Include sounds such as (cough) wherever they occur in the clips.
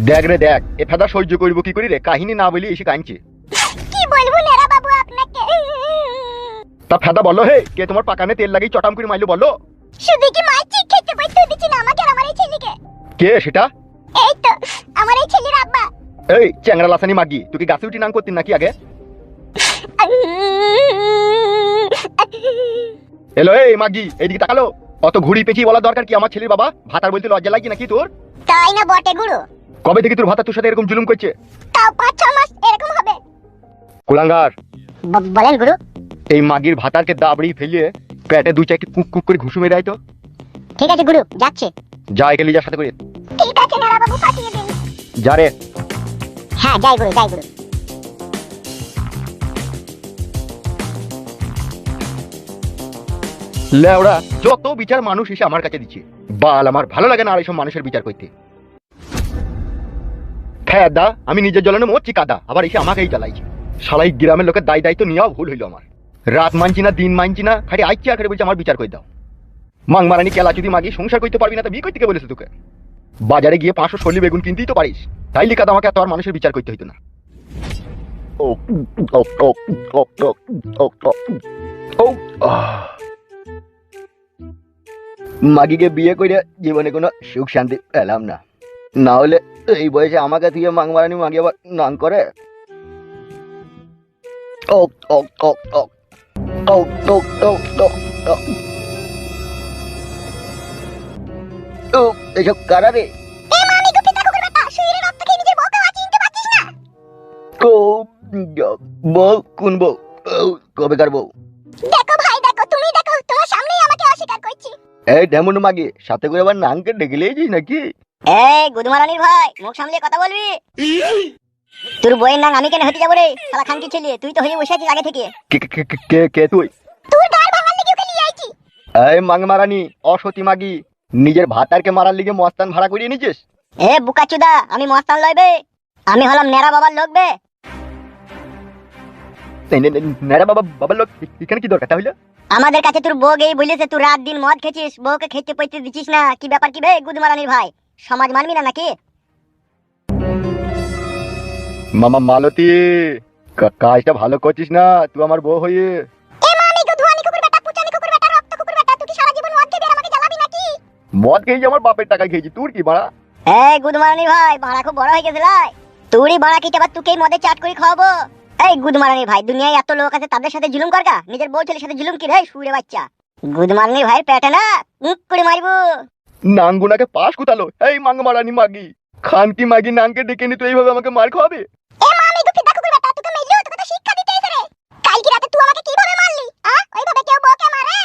দেখ রে দেখ এ ফেদা সহ্য করব কি করি রে কাহিনী না বলি এসে কাঁদছে কি বলব নেরা বাবু আপনাকে তা ফেদা বলো হে কে তোমার পাকানে তেল লাগিয়ে চটাম করে মাইলো বলো শুধু কি মারছি খেতে বসতে দিচ্ছি না আমাকে আর আমার এই ছেলেকে কে সেটা এই তো আমার এই ছেলের আব্বা এই লাসানি মাগি তুই কি গাছে উঠি নাম করতিন নাকি আগে এলো এই মাগি এইদিকে তাকালো। অত ঘুড়ি পেঁচিয়ে বলা দরকার কি? আমার ছেলের বাবা ভাতার বলতে লজ্জা লাগছে নাকি তোর? তাই না বটে গুরু? কবে থেকে তোর ভাতা তোর সাথে এরকম জুলুম করছে? তাও পাঁচ ছ মাস এরকম হবে। কুলাঙ্গার। বলেন গুরু। এই মাগির ভাতারকে দাবড়ি ফেলিয়ে পেটে দু চারটি কুক কুক করে ঘুষু মেরে তো। ঠিক আছে গুরু যাচ্ছে। যা একে লিজার সাথে করে। ঠিক আছে নেরা বাবু পাঠিয়ে দিন। যা রে। হ্যাঁ যাই গুরু যাই গুরু। লেওড়া যত বিচার মানুষ এসে আমার কাছে দিচ্ছে বাল আমার ভালো লাগে না আর এইসব মানুষের বিচার করতে হ্যাঁ দা আমি নিজের জ্বলানো মরছি কাদা আবার এসে আমাকেই জ্বালাইছে সালাই গ্রামের লোকের দায় দায়িত্ব নেওয়া ভুল হইল আমার রাত মানছি না দিন মানছি না খালি আইচি আখেরে বলছে আমার বিচার করে দাও মাং মারানি কেলা যদি মাগি সংসার করতে পারবি না তো বিয়ে করতে বলেছে তোকে বাজারে গিয়ে পাঁচশো সল্লি বেগুন কিনতেই তো পারিস তাই লিখা আমাকে এত আর মানুষের বিচার করতে হইতো না ও ও ও ও ও ও ও মাগিকে বিয়ে করে জীবনে কোনো সুখ শান্তি পেলাম না। না হলে এই বয়সে আমাকে থেকে মাং মারানি মাগি আবার নাং করে? এসব কারা রে? কোন কবেকার বউ? দেখো ভাই দেখো তুমি দেখো তোমার সামনেই আমাকে অস্বীকার করছি। এই ডেমন মাগি সাথে করে আবার নাংকে ডেকে লিয়েছিস নাকি? এই গুদমারানির ভাই মুখ কথা বলবি? তোর বইয়ের নাম আমি কেন হতে যাব রে? শালা খানকি ছেলে তুই তো হয়ে বসে আছিস আগে থেকে। কে কে- কে কে কে তুই? তোর গাল ভাঙার লেগে ওকে নিয়ে আইছি। এই মাং মারানি অসতী মাগি নিজের ভাতারকে মারার লিগে মস্তান ভাড়া করিয়ে নিছিস এ বুকাচুদা আমি মস্তান লইবে আমি হলাম নেরা বাবার লোক বে। নেরা বাবা বাবার লোক এখানে কি দরকার তাহলে? আমাদের কাছে তোর বউ গেই বলেছে তুই রাত দিন মদ খেছিস বউকে খেতে পইতে দিচ্ছিস না কি ব্যাপার কি বে গুদমারানির ভাই? সমাজ মানবি না নাকি? মামা মালতী কাজটা ভালো করছিস না তুই আমার বউ হয়ে। এ মামি গুদমানি কুকুর বেটা পুচানি কুকুর বেটা রক্ত কুকুর বেটা তুই কি সারা জীবন মদ খেবি আমাকে জ্বালাবি নাকি? মদ খেয়েছি আমার বাপের টাকা খেয়েছি তোর কি বাড়া? এই গুদমারানি ভাই বাড়া খুব বড় হয়ে গেছে তুই বাড়া কি আবার তুকেই মদে চাট করে খাওয়াবো। এই গুদমারানি ভাই দুনিয়ায় এত লোক আছে তাদের সাথে জুলুম করগা নিজের বউ ছেলের সাথে জুলুম কি রে শুয়ে বাচ্চা? গুদমারানি ভাই পেটে না মুখ করে মারবো। নাঙ্গুনাকে পাশ কুতালো এই মাং মারানি মাগি খানকি মাগি নাংকে ডেকে নি তুই এইভাবে আমাকে মার খাওয়াবে? এ মামি গুপি দেখো করে বেটা তোকে মেইলো তোকে তো শিক্ষা দিতে এসে রে। কালকে রাতে তুই আমাকে কীভাবে মারলি আ? ওইভাবে কেউ বউকে মারে?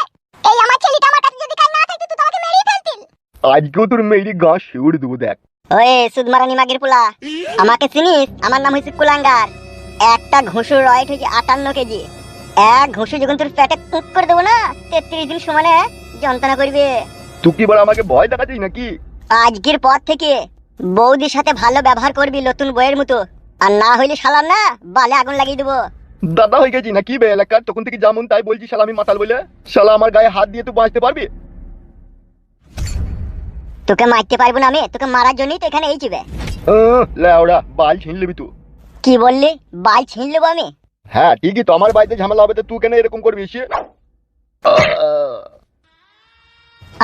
এই আমার ছেলেটা আমার কাছে যদি কাল না থাকতো তুই তো আমাকে মেরেই ফেলতিল আজকেও তোর মেয়েরই গা শিউড় দেবো দেখ। ওই সুদমারানি মাগির পোলা আমাকে চিনিস? আমার নাম হচ্ছে কুলাঙ্গার। একটা ঘুষুর রয়েট হয়েছে আটান্ন কেজি। এক ঘুষু যখন তোর পেটে কুক করে দেবো না তেত্রিশ দিন সমানে যন্ত্রণা করবে। তুই কি বড় আমাকে ভয় দেখাচ্ছিস নাকি? আজকের পর থেকে বৌদির সাথে ভালো ব্যবহার করবি নতুন বইয়ের মতো। আর না হইলে শালার না বালে আগুন লাগিয়ে দেবো। দাদা হয়ে গেছি নাকি বে এলাকার? তখন থেকে যেমন তাই বলছি শালা আমি মাতাল বলে। শালা আমার গায়ে হাত দিয়ে তুই বাঁচতে পারবি? তোকে মারতে পারব না আমি তোকে মারার জন্যই তো এখানে এই চিবে আহ, লেওড়া বাল ছিন লিবি তুই কি বললি? বাল ছিন নেব আমি? হ্যাঁ ঠিকই তো। আমার বাড়িতে ঝামেলা হবে তো তুই কেন এরকম করবি? সে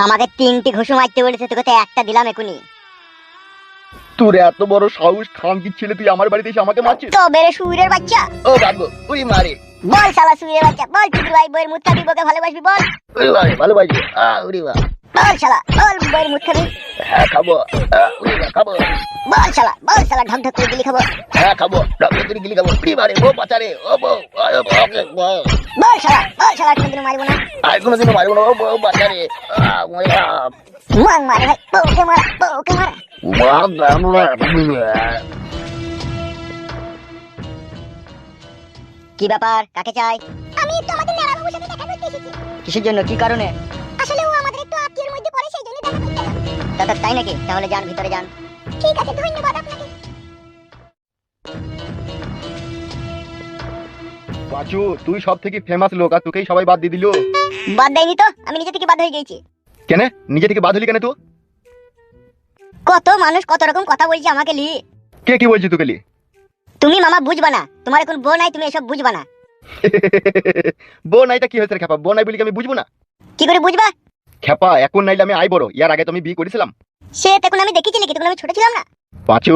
আমাকে তিনটি ঘুষু মারতে বলেছে তোকে তো একটা দিলাম এখনই। তোর এত বড় সাহস খান কি ছেলে তুই আমার বাড়িতে এসে আমাকে মারছিস? তো বেড়ে সুরের বাচ্চা। ও বাবু ওই মারে। বল শালা সুরের বাচ্চা বল চুদির ভাই বইয়ের মুখ খাবি বকে ভালোবাসবি বল। ওই মারে ভালোবাসি আহ উড়ি বা বল শালা বল বইয়ের মুখ খাবি। হ্যাঁ খাব বা খাব। বল শালা বল শালা ঢক ঢক করে দিলি খাব। হ্যাঁ খাব। ডক্টর তুই গিলি খাব। উড়ি মারে ও বাঁচারে ও বউ আয় ও বউ, ওকে, বউ। বল শালা বল শালা কোনদিন মারবো না। আর কোনোদিন মারবো না ও বউ বাঁচারে আহ, ওই, আহ, মাং মারে ভাই বউকে মারা বউকে মারা। বাহ, বাহ, কি ব্যাপার কাকে চাই? আমি একটু আমাদের নেড়া বাবুর সাথে দেখা করতে এসেছি। কিসের জন্য কি কারণে? আসলে ও আমাদের একটু আত্মীয়ের মধ্যে পড়ে সেই জন্য দেখা করতে দাদা তাই নাকি? তাহলে যান ভিতরে যান। ঠিক আছে ধন্যবাদ আপনাকে। পাঁচু তুই সব থেকে ফেমাস লোক আর তোকেই সবাই বাদ দিয়ে দিল। বাদ দেয়নি তো? আমি নিজে থেকে বাদ হয়ে গেছি। কেন? নিজে থেকে বাদ হলি কেন তুই? কত মানুষ কত রকম কথা বলছে আমাকে লি কে কি বলছি তোকে লি তুমি মামা বুঝবা না। তোমার এখন বউ নাই তুমি এসব বুঝবা না। বউ নাইটা কি হয়েছে রে খেপা? বউ নাই বলি কি আমি বুঝব না? কি করে বুঝবা? খেপা এখন নাইলে আমি আই বড়। ইয়ার আগে তো আমি বিয়ে করেছিলাম। সে তখন আমি দেখেছি নাকি? তখন আমি ছোট ছিলাম না। পাঁচু।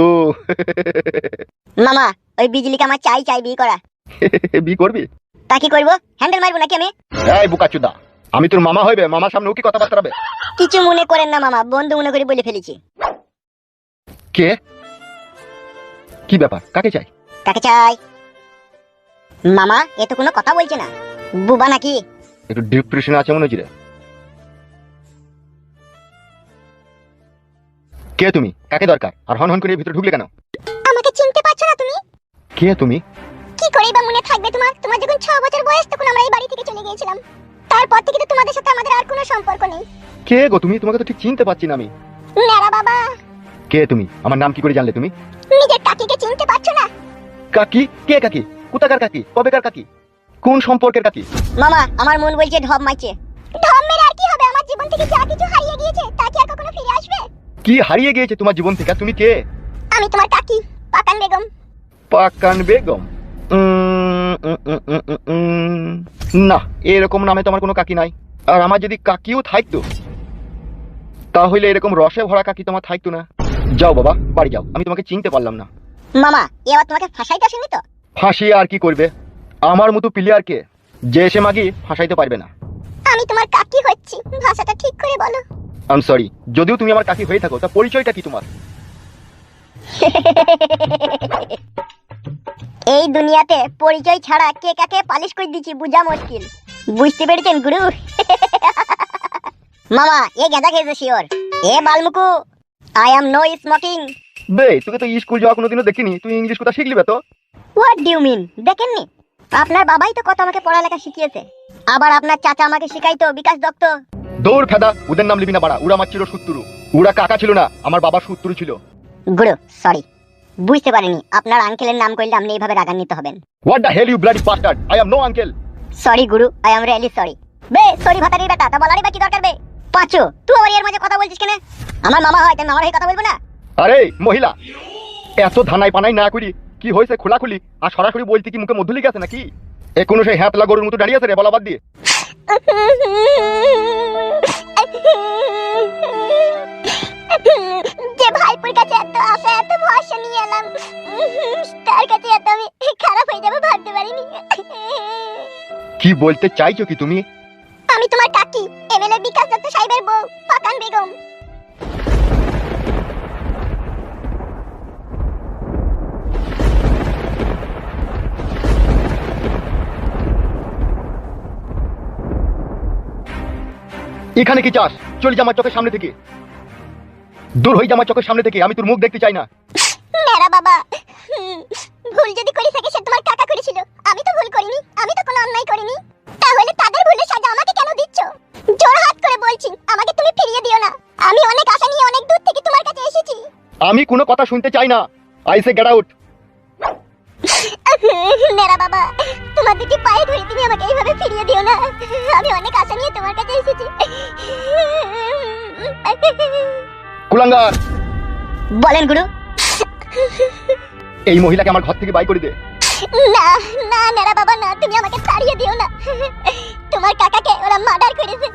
মামা ওই বিজলিকে আমার চাই চাই বিয়ে করা। (laughs) বিয়ে করবি? তা কি করব? হ্যান্ডেল মারবো নাকি আমি? এই বুকাচুদা আমি তোর মামা হইবে মামার সামনে কি কথাবার্তা হবে? কিছু মনে করেন না মামা বন্ধু মনে করে বলে ফেলেছি। কে? কি ব্যাপার? কাকে চাই? কাকে চাই? মামা এ তো কোনো কথা বলছে না। বুবা নাকি? একটু ডিপ্রেশনে আছে মনে হচ্ছে কে তুমি? কাকে দরকার? আর হন হন করে ভিতরে ঢুকলে কেন? আমাকে চিনতে পারছ না তুমি? কে তুমি? কি করেই বা মনে থাকবে তোমার? তোমার যখন ছ বছর বয়স তখন আমরা এই বাড়ি থেকে চলে গিয়েছিলাম। তারপর থেকে তো তোমাদের সাথে আমাদের আর কোনো সম্পর্ক নেই। কে গো তুমি? তোমাকে তো ঠিক চিনতে পারছি না আমি। ন্যাড়া বাবা। কে তুমি? আমার নাম কি করে জানলে তুমি? নিজের কাকিকে চিনতে পারছ না? কাকি? কে কাকি? কোথাকার কাকি? কবেকার কাকি? কোন সম্পর্কের কাকি? মামা আমার মন বলছে ঢপ মাইছে ঢপ মেরে আর কি হবে? আমার জীবন থেকে যা কিছু হারিয়ে গিয়েছে তা কি আর কখনো ফিরে আসবে? কি হারিয়ে গিয়েছে তোমার জীবন থেকে? তুমি কে? আমি তোমার কাকি পাকান বেগম। পাকান বেগম। না এরকম নামে তো আমার কোনো কাকি নাই। আর আমার যদি কাকিও থাকতো তাহলে এরকম রসে ভরা কাকি তোমার থাকতো না। যাও বাবা বাড়ি যাও। আমি তোমাকে চিনতে পারলাম না। মামা এ আবার তোমাকে ফাঁসাইতে আসেনি তো? ফাঁসি আর কি করবে? আমার মতো প্লেয়ারকে যে এসে মাগি ফাঁসাইতে পারবে না। আমি তোমার কাকি হচ্ছি। ভাষাটা ঠিক করে বলো। আম সরি যদিও তুমি আমার কাকি হয়ে থাকো তা পরিচয়টা কি তোমার? এই দুনিয়াতে পরিচয় ছাড়া কে কাকে পালিশ করে দিচ্ছি বুঝা মুশকিল। বুঝতে পেরেছেন গুরু? মামা এ গেঁদা খেয়েছে শিওর। এ বালমুকু আই অ্যাম নো স্মোকিং বে তোকে তো স্কুল যাওয়া কোনোদিনও দেখিনি তুই ইংলিশ কথা শিখলি তো। হোয়াট ডিউ মিন দেখেননি? আপনার বাবাই তো কত আমাকে পড়ালেখা শিখিয়েছে। আবার আপনার চাচা আমাকে শিখাইতো বিকাশ দত্ত। দৌড় ফেদা ওদের নাম লিবি না বাড়া উড়া মারছিল সত্তরু উড়া কাকা ছিল না আমার বাবা সত্তরু ছিল। গুরু সরি বুঝতে পারিনি আপনার আঙ্কেলের নাম করলে আপনি এইভাবে রাগান্বিত হবেন। What the hell you bloody bastard I am no uncle sorry Guru I am really sorry বে সরি ভাতারির বেটা তা বলারই বা কি দরকার বে। পাঁচু তুই আমার এর মাঝে কথা বলছিস কেন? আমার মামা হয় তাই মামার হয়ে কথা বলব না? আরে মহিলা এত ধানাই পানাই না করি কি হয়েছে খোলাখুলি? আর সরাসরি বলতে কি মুখে মধ্যলি গেছে নাকি? এ কোনো সেই হ্যাতলা গরুর মতো দাঁড়িয়ে আছে রে বলা বাদ দিয়ে। যে ভাইপুর কাছে এত আশা এত ভরসা নিয়ে এলাম তার কাছে এত আমি খারাপ হয়ে যাবে ভাবতে পারিনি। কি বলতে চাইছো কি তুমি? আমি তোমার কাকি এমএলএ বিকাশ দত্ত সাহেবের বউ পাকান বেগম। এখানে কি চাস? চলে যা আমার চোখের সামনে থেকে। দূর হয়ে যা আমার চোখের সামনে থেকে আমি তোর মুখ দেখতে চাই না। মেরা বাবা। ভুল যদি করি থাকে সে তোমার কাকা করেছিল। আমি তো ভুল করিনি আমি তো কোনো অন্যায় করিনি। তাহলে তাদের ভুলের সাজা আমাকে কেন দিচ্ছ? জোর হাত করে বলছি আমাকে তুমি ফিরিয়ে দিও না। আমি অনেক আশা নিয়ে অনেক দূর থেকে তোমার কাছে এসেছি। আমি কোনো কথা শুনতে চাই না। I say get out. মেরা বাবা তোমার দুটি পায়ে ধরে তুমি আমাকে এইভাবে ফিরিয়ে দিও না। আমি অনেক আশা নিয়ে তোমার কাছে এসেছি। কুলাঙ্গার। বলেন গুরু। এই মহিলাকে আমার ঘর থেকে বাই করে দে। না না নেরা বাবা না তুমি আমাকে ছাড়িয়ে দিও না। তোমার কাকাকে ওরা মার্ডার করেছে।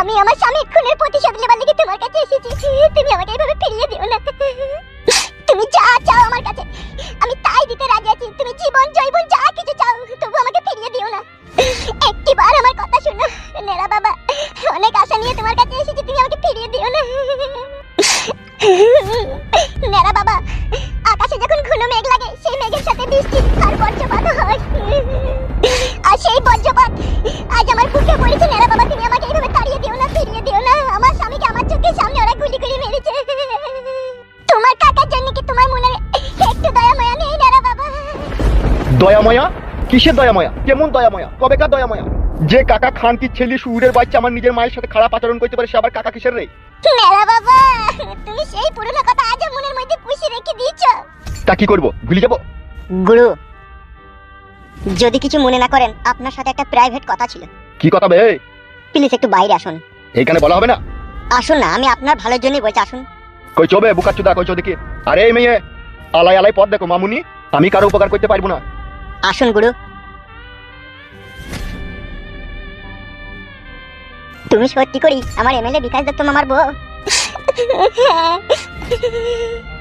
আমি আমার স্বামী খুনের প্রতিশোধ নেবার লিগে তোমার কাছে এসেছি। তুমি আমাকে সাথে বৃষ্টি আর বজ্রপাত হয়। আর সেই বজ্রপাত আজ আমার বুকে পড়েছে নেরা বাবা তুমি আমাকে এইভাবে তাড়িয়ে দিও না ফিরিয়ে দিও না। আমার স্বামীকে আমার চোখের সামনে ওরা গুলি করে মেরেছে। তোমার কাকার জন্য কি তোমার মনে একটু দয়া মায়া নেই নেরা বাবা? দয়াময়া? কিসের দয়াময়া? কেমন দয়াময়া? কবেকার দয়াময়া? যে কাকা খান কি ছেলে সুরের বাচ্চা আমার নিজের মায়ের সাথে খারাপ আচরণ করতে পারে সে আবার কাকা কিসের রে? নেরা বাবা তুমি সেই পুরনো কথা আজ মনের মধ্যে পুষে রেখে দিয়েছ। তা কি করব? ভুলে যাব? গুরু যদি কিছু মনে না করেন আপনার সাথে একটা প্রাইভেট কথা ছিল। কি কথা বে? প্লিজ একটু বাইরে আসুন। এইখানে বলা হবে না? আসুন না আমি আপনার ভালোর জন্যই বলছি আসুন। কই চবে বুকা চুদা কই চো দেখি। আরে এই মেয়ে আলাই আলাই পথ দেখো মামুনি। আমি কারও উপকার করতে পারব না। আসুন গুরু। তুমি সত্যি করি আমার এমএলএ বিকাশ দত্ত মামার বউ? (laughs)